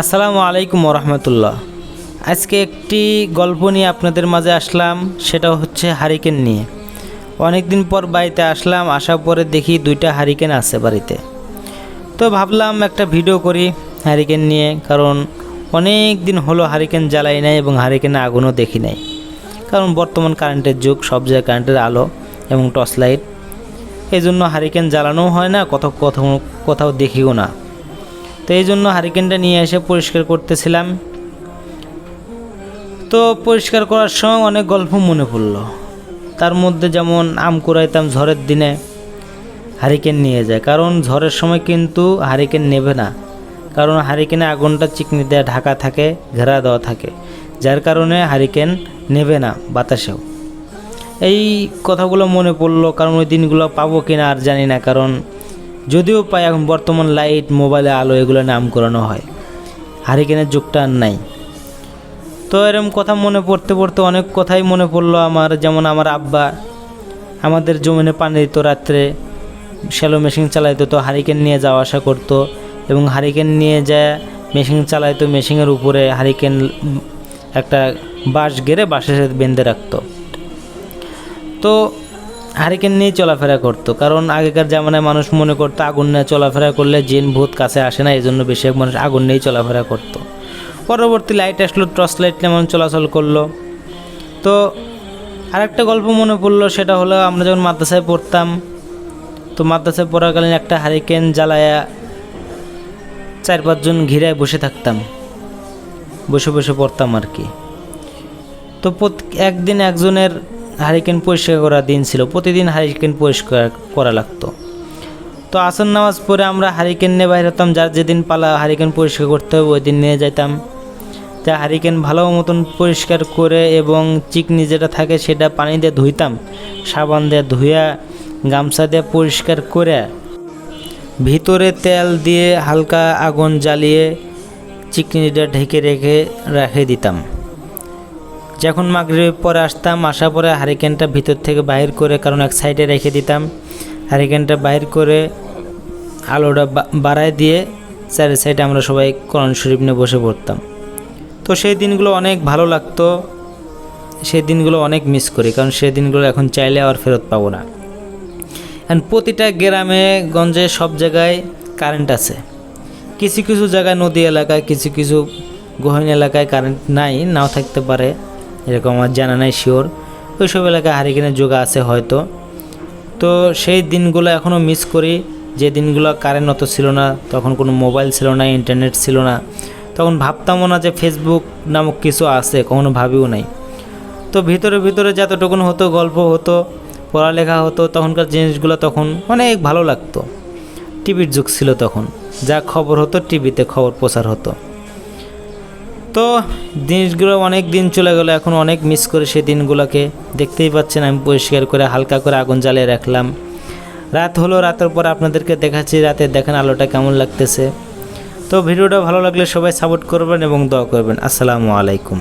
আসসালামু আলাইকুম রহমতুল্লাহ আজকে একটি গল্প নিয়ে আপনাদের মাঝে আসলাম, সেটা হচ্ছে হারিকেন নিয়ে। অনেক দিন পর বাড়িতে আসলাম, আসার পরে দেখি দুইটা হারিকেন আছে বাড়িতে। তো ভাবলাম একটা ভিডিও করি হারিকেন নিয়ে, কারণ অনেক দিন হলো হারিকেন জ্বালাই নাই এবং হারিকেনে আগুনও দেখি নাই। কারণ বর্তমান কারেন্টের যুগ, সব জায়গায় কারেন্টের আলো এবং টর্চ লাইট। এই জন্য হারিকেন জ্বালানোও হয় না, কোথাও কোথাও কোথাও দেখিও না। তো এই জন্য হারিকেনটা নিয়ে এসে পরিষ্কার করতেছিলাম। তো পরিষ্কার করার সময় অনেক গল্প মনে পড়ল। তার মধ্যে যেমন আম কুড়াইতাম ঝড়ের দিনে, হারিকেন নিয়ে যায়। কারণ ঝড়ের সময় কিন্তু হারিকেন নেবে না। কারণ হারিকেনে আগুনটা চিকনি দেওয়া ঢাকা থাকে, ঘেরা দেওয়া থাকে। যার কারণে হারিকেন নেবে না বাতাসেও। এই কথাগুলো মনে পড়ল, কারণ ওই দিনগুলো পাবো কিনা আর জানি না। কারণ যদিও পাই এখন বর্তমান লাইট মোবাইলে আলো এগুলো নাম করানো হয়। হারিকেনের যুগটা আর নাই। তো এরম কথা মনে পড়তে পড়তে অনেক কথাই মনে পড়ল আমার, যেমন আমার আব্বা, আমাদের জমিনে পানি দিত রাত্রে, শ্যালো মেশিন চালাইতো তো হারিকেন নিয়ে যাওয়া আসা করতো এবং হারিকেন নিয়ে যায় মেশিন চালাইতো, মেশিনের উপরে হারিকেন একটা বাঁশ গেড়ে বাঁশের সাথে বেঁধে রাখতো। তো হারিকেন নিয়ে চলাফেরা করতো। কারণ আগেকার জামানায় মানুষ মনে করতো, আগুন নিয়ে চলাফেরা করলে জিন ভূত কাছে আসে না এই জন্য বেশিরভাগ মানুষ আগুন নিয়েই চলাফেরা করতো। পরবর্তী লাইট আসলো, টর্চ লাইট নিয়ে যেমন চলাচল করল। তো আরেকটা গল্প মনে পড়ল, সেটা হলো আমরা যখন মাদ্রাসায় পড়তাম, তো মাদ্রাসায় পড়াকালীন একটা হারিকেন জ্বালায়া চার পাঁচজন ঘিরায় বসে থাকতাম। বসে বসে পড়তাম আর কি। তো একদিন একজনের হারিকেন পরিষ্কার করার দিন ছিল। প্রতিদিন হারিকেন পরিষ্কার করা লাগতো। তো আসন নামাজ পরে আমরা হারিকেন নিয়ে বাইর হতাম। যার যেদিন পালা হারিকেন পরিষ্কার করতে হবে, ওই দিন নিয়ে যেতাম তা হারিকেন ভালো মতন পরিষ্কার করে এবং চিকনি যেটা থাকে, সেটা পানি দিয়ে ধুইতাম। সাবান দিয়ে ধুইয়া, গামছা দিয়ে পরিষ্কার করে, ভিতরে তেল দিয়ে হালকা আগুন জ্বালিয়ে চিকনিটা ঢেকে রেখে রেখে দিতাম। যখন মাগরিবের পরে আসতাম, আসার পরে হারিকেনটা ভিতর থেকে বাইর করে কারণ এক সাইডে রেখে দিতাম। হারিকেনটা বাইর করে আলোটা বাড়ায় দিয়ে চারি সাইডে আমরা সবাই কোরআন শরীফ নিয়ে বসে পড়তাম। তো সেই দিনগুলো অনেক ভালো লাগতো। সেই দিনগুলো অনেক মিস করি কারণ সেই দিনগুলো এখন চাইলে আর ফেরত পাবো না। এখন প্রতিটা গ্রামে, গঞ্জে, সব জায়গায় কারেন্ট আছে। কিছু কিছু জায়গায় নদী এলাকায়, কিছু কিছু গহীন এলাকায় কারেন্ট নাই, নাও থাকতে পারে। এরকম আমার জানা নাই শিওর ওইসব এলাকায় হারিকেনের যোগা আছে হয়তো। তো সেই দিনগুলো এখনও মিস করি। যে দিনগুলো কারেন্ট অত ছিল না, তখন কোনো মোবাইল ছিল না ইন্টারনেট ছিল না। তখন ভাবতামও না যে ফেসবুক নামক কিছু আছে, কখনো ভাবিও নাই। তো ভিতরে ভিতরে যতটুকুন হতো, গল্প হতো, পড়ালেখা হতো, তখনকার জিনিসগুলো তখন অনেক ভালো লাগতো। টিভির যুগ ছিল তখন। যা খবর হতো, টিভিতে খবর প্রচার হতো। তো জিনিসগুলো অনেক দিন চলে গেলো, এখন অনেক মিস করে সেই দিনগুলোকে। দেখতেই পাচ্ছেন, আমি পরিষ্কার করে হালকা করে আগুন জ্বালিয়ে রাখলাম। রাত হলো, রাতের পর আপনাদেরকে দেখাচ্ছি, রাতে দেখেন আলোটা কেমন লাগতেছে। তো ভিডিওটা ভালো লাগলে সবাই সাপোর্ট করবেন এবং দোয়া করবেন। আসসালামু আলাইকুম।